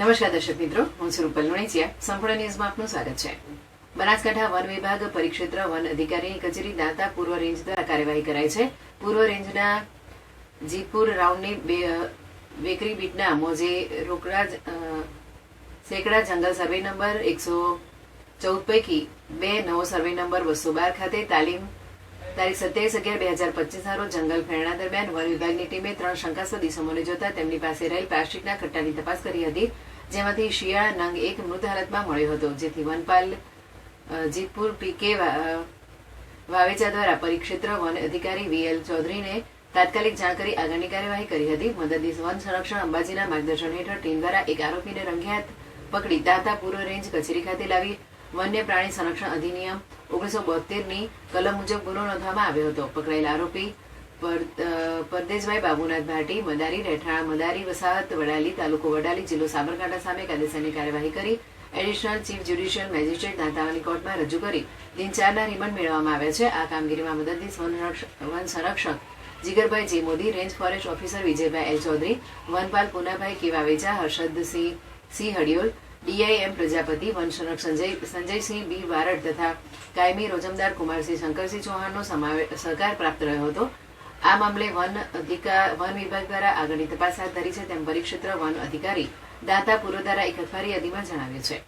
નમસ્કાર દર્શક મિત્રો, હું સુરૂપલ રૂપલ સંપૂર્ણ ન્યૂઝમાં આપનું સ્વાગત છે. બનાસકાંઠા વન વિભાગ પરિક્ષેત્ર વન અધિકારીની કચેરી દાંતા પૂર્વ રેન્જ દ્વારા કાર્યવાહી કરાઈ છે. પૂર્વ રેન્જના જીપુર રાઉન્ડની બેકરી બીટના મોજે રોકડા સેકડા જંગલ સર્વે નંબર એકસો ચૌદ પૈકી બે નવો સર્વે નંબર બસો બાર ખાતે તાલીમ તારીખ સત્યાવીસ અગિયાર બે હજાર પચીસના રોજ જંગલ ફેરણા દરમિયાન વન વિભાગની ટીમે ત્રણ શંકાસ્પદ ઇસમોને જોતા તેમની પાસે રહેલ પ્લાસ્ટિકના કટ્ટાની તપાસ કરી હતી, જેમાંથી શિયાળા નંગ એક મૃત હાલતમાં મળ્યો હતો, જેથી વનપાલ જીતપુર પીકે વાવેચા દ્વારા પરિક્ષેત્ર વન અધિકારી વીએલ ચૌધરીને તાત્કાલિક જાણ કરી આગળની કાર્યવાહી કરી હતી. મદદનીશ વન સંરક્ષણ અંબાજીના માર્ગદર્શન હેઠળ ટીમ દ્વારા એક આરોપીને રંગ્યાત પકડી દાતા પૂર્વ રેન્જ કચેરી ખાતે લાવી વન્ય પ્રાણી સંરક્ષણ અધિનિયમ ઓગણીસો બોતેરની કલમ મુજબ ગુનો નોંધવામાં આવ્યો હતો. પકડાયેલ આરોપી પરદેશભાઈ બાબુનાથ ભાટી, મદારી, રહેઠાણ, મદારી, વસાહત, વડાલી, તાલુકો વડાલી, જિલ્લો સાબરકાંઠા સામે કાયદેસરની કાર્યવાહી કરી, એડિશનલ ચીફ જ્યુડિશિયલ મેજિસ્ટ્રેટ દાંતાવાની કોર્ટમાં રજૂ કરી, દિન ચારના રિમાન્ડ મેળવવામાં આવ્યા છે. આ કામગીરીમાં મદદનીશ વન સંરક્ષક Jigarbhai J Modi, range forest officer Vijaybhai L Chaudhari, વનપાલ Punabhai કેવાવેજા, Harshadsinh C Hadiyol DIM Prajapati, વન સંજય, સંજયસિંહ બી વારડ તથા કાયમી રોજમદાર કુમારસિંહ શંકરસિંહ ચૌહાણનો સહકાર પ્રાપ્ત રહ્યો હતો. આ મામલે વન અધિકાર, વન વિભાગ દ્વારા આગળની તપાસ હાથ ધરી છે તેમ પરિક્ષેત્ર વન અધિકારી દાતા પુરો દ્વારા એક અખબારી યાદીમાં જણાવ્યું છે.